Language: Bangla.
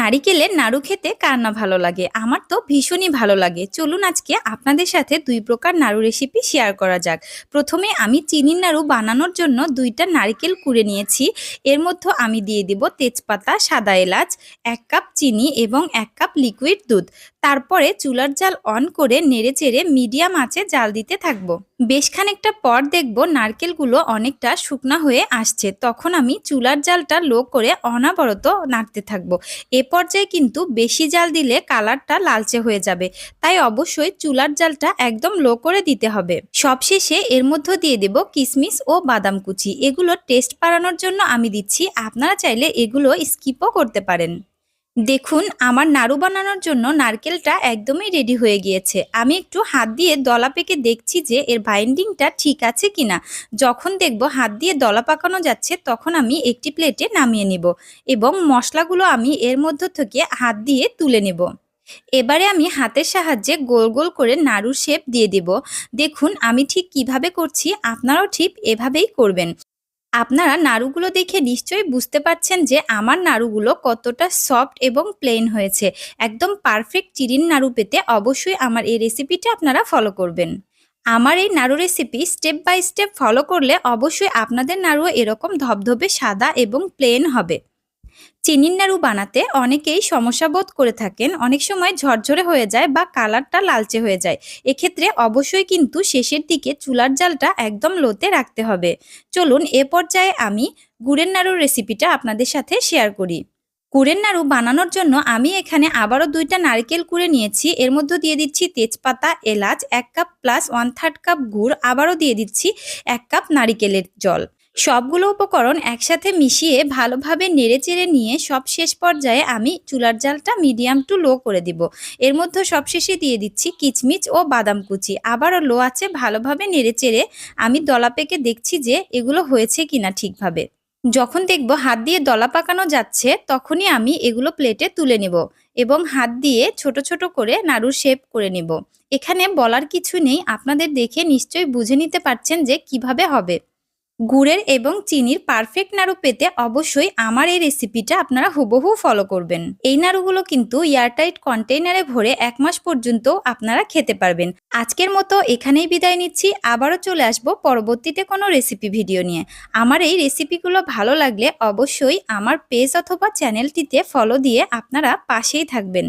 নারিকেলের নাড়ু খেতে কার না ভালো লাগে? আমার তো ভীষণই ভালো লাগে। চলুন আজকে আপনাদের সাথে দুই প্রকার নাড়ু রেসিপি শেয়ার করা যাক। প্রথমে আমি চিনির নাড়ু বানানোর জন্য দুইটা নারিকেল কুড়ে নিয়েছি। এর মধ্যে আমি দিয়ে দিব তেজপাতা, সাদা এলাচ, এক কাপ চিনি এবং এক কাপ লিকুইড দুধ। তারপরে চুলার জাল অন করে নেড়ে চেড়ে মিডিয়াম আঁচে জাল দিতে থাকব। বেশ খানিকটা পর দেখব নারকেলগুলো অনেকটা শুকনা হয়ে আসছে। তখন আমি চুলার জালটা লো করে অনাবরত নাড়তে থাকব। এ পর্যায়ে কিন্তু বেশি জাল দিলে কালারটা লালচে হয়ে যাবে। তাই অবশ্যই চুলার জালটা একদম লো করে দিতে হবে। সবশেষে এর মধ্যে দিয়ে দেব কিশমিশ ও বাদাম কুচি। এগুলো টেস্ট বাড়ানোর জন্য আমি দিচ্ছি। আপনারা চাইলে এগুলো স্কিপও করতে পারেন। দেখুন, আমার নাড়ু বানানোর জন্য নারকেলটা একদমই রেডি হয়ে গিয়েছে। আমি একটু হাত দিয়ে দলা পেকে দেখছি যে এর বাইন্ডিংটা ঠিক আছে কিনা। যখন দেখব হাত দিয়ে দলা পাকানো যাচ্ছে, তখন আমি একটি প্লেটে নামিয়ে নিব এবং মশলাগুলো আমি এর মধ্য থেকে হাত দিয়ে তুলে নেব। এবারে আমি হাতের সাহায্যে গোল গোল করে নাড়ুর শেপ দিয়ে দেব। দেখুন, আমি ঠিক কীভাবে করছি, আপনারাও ঠিক এভাবেই করবেন। আপনারা নাড়ুগুলো দেখে নিশ্চয়ই বুঝতে পারছেন যে আমার নাড়ুগুলো কতটা সফট এবং প্লেন হয়েছে। একদম পারফেক্ট চিরিন নাড়ু পেতে অবশ্যই আমার এই রেসিপিটা আপনারা ফলো করবেন। আমার এই নাড়ু recipe step by step follow করলে অবশ্যই আপনাদের নাড়ুও এরকম ধবধবে সাদা এবং প্লেন হবে। চিনির নাড়ু বানাতে অনেকেই সমস্যা বোধ করে থাকেন। অনেক সময় ঝরঝরে হয়ে যায় বা কালারটা লালচে হয়ে যায়। এক্ষেত্রে অবশ্যই কিন্তু শেষের দিকে চুলার জালটা একদম লোতে রাখতে হবে। চলুন এ পর্যায়ে আমি গুড়ের নাড়ুর রেসিপিটা আপনাদের সাথে শেয়ার করি। গুড়ের নাড়ু বানানোর জন্য আমি এখানে আবারও দুইটা নারকেল কুড়ে নিয়েছি। এর মধ্যে দিয়ে দিচ্ছি তেজপাতা, এলাচ, এক cup plus one third cup গুড়। আবারও দিয়ে দিচ্ছি এক কাপ নারিকেলের জল। সবগুলো উপকরণ একসাথে মিশিয়ে ভালোভাবে নেড়েচেড়ে নিয়ে সব শেষ পর্যায়ে আমি চুলার জালটা মিডিয়াম টু লো করে দিব। এর মধ্যে সবশেষে দিয়ে দিচ্ছি কিচমিচ ও বাদাম কুচি। আবারও লো আছে, ভালোভাবে নেড়েচেড়ে আমি দলা পেকে দেখছি যে এগুলো হয়েছে কিনা ঠিকভাবে। যখন দেখব হাত দিয়ে দলা পাকানো যাচ্ছে, তখনই আমি এগুলো প্লেটে তুলে নেব এবং হাত দিয়ে ছোট ছোট করে নাড়ুর শেপ করে নেব। এখানে বলার কিছু নেই, আপনাদের দেখে নিশ্চয়ই বুঝে নিতে পারছেন যে কীভাবে হবে। গুড়ের এবং চিনির পারফেক্ট নাড়ু পেতে অবশ্যই আমার এই রেসিপিটা আপনারা হুবহু ফলো করবেন। এই নাড়ুগুলো কিন্তু এয়ারটাইট কন্টেইনারে ভরে এক মাস পর্যন্ত আপনারা খেতে পারবেন। আজকের মতো এখানেই বিদায় নিচ্ছি। আবারও চলে আসব পরবর্তীতে কোনো রেসিপি ভিডিও নিয়ে। আমার এই রেসিপিগুলো ভালো লাগলে অবশ্যই আমার পেজ অথবা চ্যানেলটিতে ফলো দিয়ে আপনারা পাশেই থাকবেন।